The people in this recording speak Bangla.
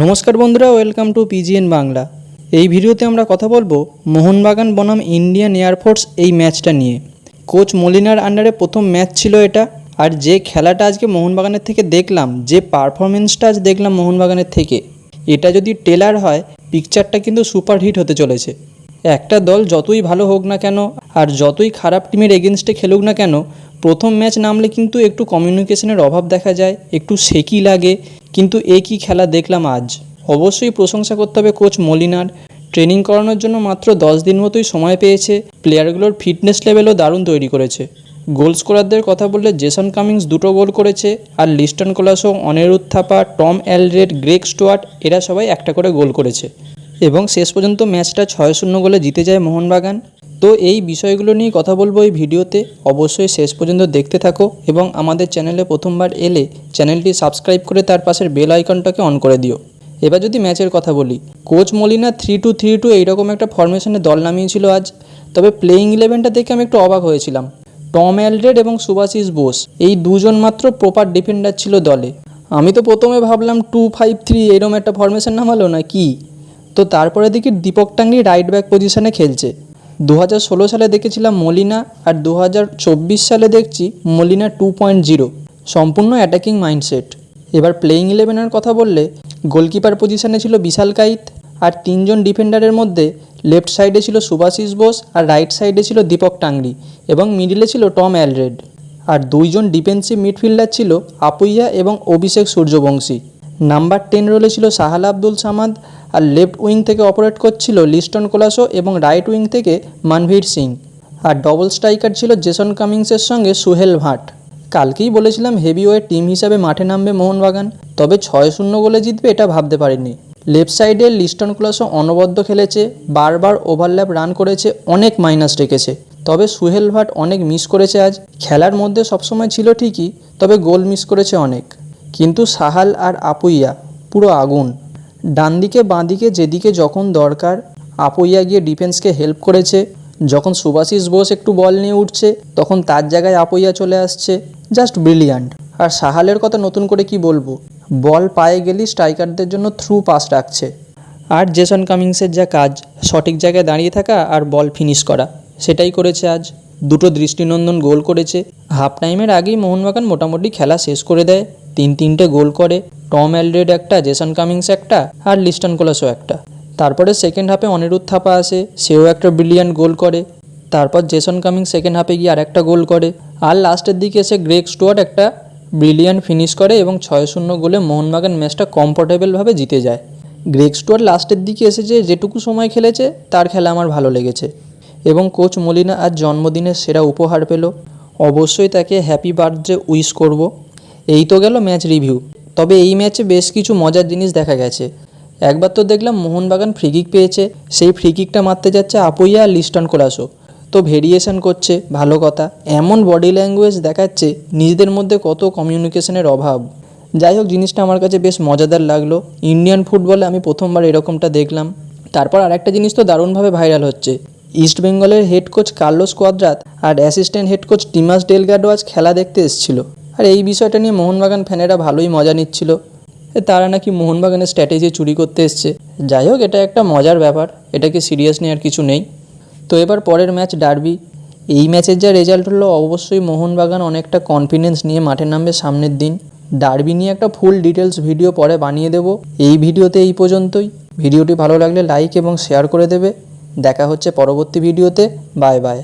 নমস্কার বন্ধুরা ওয়েলকাম টু পিজিএন বাংলা এই ভিডিওতে আমরা কথা বলব মোহনবাগান বনাম ইন্ডিয়ান এয়ারফোর্স এই ম্যাচটা নিয়ে। কোচ মলিনার আন্ডারে প্রথম ম্যাচ ছিল এটা, আর যে খেলাটা আজকে মোহনবাগানের থেকে দেখলাম, যে পারফরমেন্সটা আজ দেখলাম মোহনবাগানের থেকে, এটা যদি টেলার হয় পিকচারটা কিন্তু সুপার হিট হতে চলেছে। একটা দল যতই ভালো হোক না কেন, আর যতই খারাপ টিমের এগেনস্টে খেলুক না কেন, প্রথম ম্যাচ নামলে কিন্তু একটু কমিউনিকেশনের অভাব দেখা যায়, একটু সেকি লাগে কিন্তু এ একই খেলা দেখলাম আজ? অবশ্যই প্রশংসা করতে হবে কোচ মলিনার। ট্রেনিং করানোর জন্য মাত্র দশ দিন মতোই সময় পেয়েছে। প্লেয়ারগুলোর ফিটনেস লেভেলও দারুণ তৈরি করেছে। গোল স্কোরারদের কথা বললে জেসন কামিংস দুটো গোল করেছে আর Liston Colaco, Anirudh Thapa, Tom Aldred Greg Stewart এরা সবাই একটা করে গোল করেছে। এবং শেষ পর্যন্ত ম্যাচটা ছয় শূন্য গোলে জিতে যায় মোহনবাগান। তো এই বিষয়গুলো নিয়ে কথা বলব এই ভিডিওতে। অবশ্যই শেষ পর্যন্ত দেখতে থাকো এবং আমাদের চ্যানেলে প্রথমবার এলে চ্যানেলটি সাবস্ক্রাইব করে তার পাশের বেল আইকনটাকে অন করে দিও। এবার যদি ম্যাচের কথা বলি, coach Molina three two three two এইরকম একটা ফরমেশনে দল নামিয়েছিল আজ। তবে প্লেইং ইলেভেনটা দেখে আমি একটু অবাক হয়েছিলাম। টম অ্যালড্রেড এবং সুভাশিস বোস, এই দুজন মাত্র প্রপার ডিফেন্ডার ছিল দলে। আমি তো প্রথমে ভাবলাম টু ফাইভ থ্রি এরকম একটা ফরমেশন নামালো না কি তো তারপরে দেখি দীপক টাঙ্গি রাইট ব্যাক পজিশনে খেলছে। দু হাজার ষোলো সালে দেখেছিলাম মলিনা আর দু হাজার চব্বিশ সালে দেখছি মলিনা টু পয়েন্ট জিরো সম্পূর্ণ অ্যাটাকিং মাইন্ডসেট এবার প্লেইং ইলেভেনের কথা বললে গোলকিপার পজিশনে ছিল বিশাল কাইত আর তিনজন ডিফেন্ডারের মধ্যে লেফট সাইডে ছিল সুভাশিস বোস আর রাইট সাইডে ছিল দীপক টাংরি এবং মিডিলে ছিল টম অ্যালরেড। আর দুইজন ডিফেন্সিভ মিডফিল্ডার ছিল আপুইয়া এবং অভিষেক সূর্যবংশী। নাম্বার টেন রোলে ছিল সাহাল আব্দুল সামাদ আর লেফট উইং থেকে অপারেট করছিল লিস্টন কোলাসো এবং রাইট উইং থেকে মানভীর সিং। আর ডবল স্ট্রাইকার ছিল জেসন কামিংসের সঙ্গে সুহেল ভাট। কালকেই বলেছিলাম হেভিওয়েট টিম হিসাবে মাঠে নামবে মোহনবাগান, তবে ছয় শূন্য গোলে জিতবে এটা ভাবতে পারিনি। লেফট সাইডে লিস্টন ক্লাসও অনবদ্য খেলেছে, বারবার ওভারল্যাপ রান করেছে, অনেক মাইনাস রেখেছে। তবে সুহেল ভাট অনেক মিস করেছে আজ, খেলার মধ্যে সবসময় ছিল ঠিকই, তবে গোল মিস করেছে অনেক। কিন্তু সাহাল আর আপুইয়া, পুরো আগুন। ডান দিকে বাঁ দিকে যেদিকে যখন দরকার, আপুইয়া গিয়ে ডিফেন্সকে হেল্প করেছে। যখন সুভাশিস বোস একটু বল নিয়ে উঠছে, তখন তার জায়গায় আপুইয়া চলে আসছে। Just brilliant. আর সাহালের কথা নতুন করে কি বলব? বল পায়ে গেলেই স্ট্রাইকারদের জন্য থ্রু পাস রাখছে। আর জেসন কামিংসের যা কাজ, সঠিক জায়গায় দাঁড়িয়ে থাকা আর বল ফিনিশ করা, সেটাই করেছে আজ। দুটো দৃষ্টিনন্দন গোল করেছে। হাফ টাইমের আগেই মোহনবাগান মোটামুটি খেলা শেষ করে দেয়। তিন তিনটে গোল করে, টম অ্যালড্রেড একটা, জেসন কামিংস একটা আর লিস্টন কোলাসও একটা। তারপরে সেকেন্ড হাফে অনিরুদ্ধ থাপা আসে, সেও একটা ব্রিলিয়ান্ট গোল করে। তারপর জেসন কামিং সেকেন্ড হাফে গিয়ে আরেকটা গোল করে। আর লাস্টের দিকে এসে গ্রেগ স্টুয়ার্ট একটা ব্রিলিয়ান্ট ফিনিশ করে এবং ছয় শূন্য গোলে মোহনবাগান ম্যাচটা কমফোর্টেবলভাবে জিতে যায়। গ্রেগ স্টুয়ার্ট লাস্টের দিকে এসেছে যেটুকু সময় খেলেছে, তার খেলা আমার ভালো লেগেছে। এবং কোচ মলিনা আজ জন্মদিনের সেরা উপহার পেল। অবশ্যই তাকে হ্যাপি বার্থডে উইশ করব। এই তো গেল ম্যাচ রিভিউ তবে এই ম্যাচে বেশ কিছু মজার জিনিস দেখা গেছে। একবার তো দেখলাম মোহনবাগান ফ্রিকিক পেয়েছে, সেই ফ্রিকিকটা মারতে যাচ্ছে আপুইয়া আর লিস্টন কোলাসো। তো ভেরিয়েশন করছে, ভালো কথা। এমন বডি ল্যাঙ্গুয়েজ দেখাচ্ছে, নিজেদের মধ্যে কত কমিউনিকেশনের অভাব। যাই হোক, জিনিসটা আমার কাছে বেশ মজাদার লাগল। ইন্ডিয়ান ফুটবলে আমি প্রথমবার এরকমটা দেখলাম। তারপর আরেকটা জিনিস তো দারুণভাবে ভাইরাল হচ্ছে। ইস্ট বেঙ্গলের হেড কোচ কার্লোস কোয়াদ্রাত আর assistant head coach Dimas Delgado আজ খেলা দেখতে এসেছিল। আর এই বিষয়টা নিয়ে মোহনবাগান ফ্যানেরা ভালোই মজা নিচ্ছিল। তারা নাকি মোহনবাগানের স্ট্র্যাটেজি চুরি করতে এসছে। যাই হোক, এটা একটা মজার ব্যাপার, এটাকে সিরিয়াস নেওয়ার কিছু নেই। তো এবার পরের ম্যাচ ডার্বি এই ম্যাচের যা রেজাল্ট হলো, অবশ্যই মোহনবাগান অনেকটা কনফিডেন্স নিয়ে মাঠে নামবে সামনের দিন। ডার্বি নিয়ে একটা ফুল ডিটেলস ভিডিও পরে বানিয়ে দেব। এই ভিডিওতে এই পর্যন্তই। ভিডিওটি ভালো লাগলে লাইক এবং শেয়ার করে দেবে। দেখা হচ্ছে পরবর্তী ভিডিওতে বাই বাই